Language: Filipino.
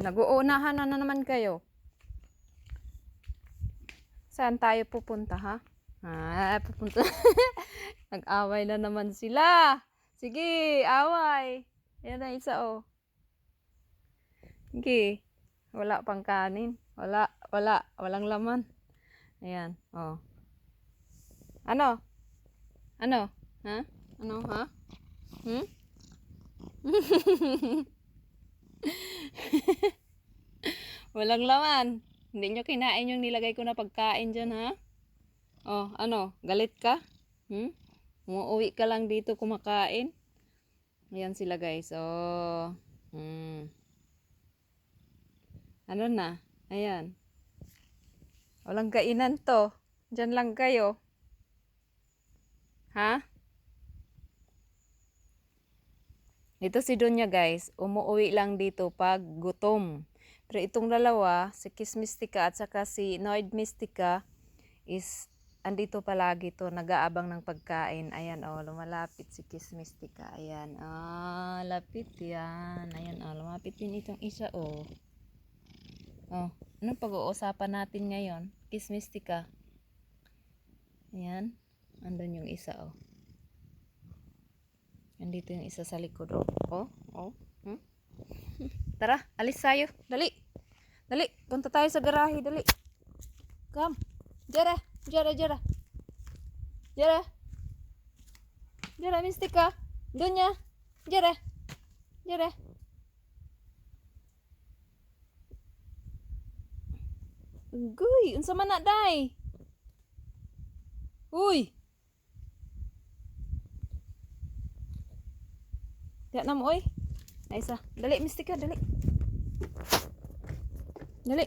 Nag-uunahan na, na naman kayo. Saan tayo pupunta, ha? Ah, pupunta. Nag-away na naman sila. Sige, away. Yan na isa, oh. Sige. Wala pang kanin. Wala, wala. Walang laman. Ayan, oh. Ano? Ano? Ha? Ano, ha? Hmm? Walang laman. Hindi nyo kinain yung nilagay ko na pagkain dyan, ha? Oh, ano? Galit ka? Hmm? Umuwi ka lang dito kumakain? Ayan sila, guys. Oh. Hmm. Ano na? Ayan. Walang kainan to. Diyan lang kayo. Ha? Ito si Donya guys, umuwi lang dito pag gutom. Pero itong dalawa, si Kiss Mystica at saka si Noid Mystica is andito palagi to, nag-aabang ng pagkain. Ayan oh, lumalapit si Kiss Mystica. Ayan, ah, lapit yan. Ayan oh, lumapit din itong isa oh. Oh, anong pag-uusapan natin ngayon? Kiss Mystica. Ayan, andun yung isa oh. Nandito yung isa sa likod. Oh, oh. Hmm? Tara, alis tayo. Dali. Dali, punta tayo sa garahe. Dali. Come. Jara, jara, jara. Jara. Jara, Mystica. Dunya. Jara. Jara. Guy, unsa man na day? Uy. Diyan na mo, oy. Ay, isa. Dali, Mystica, dali. Dali.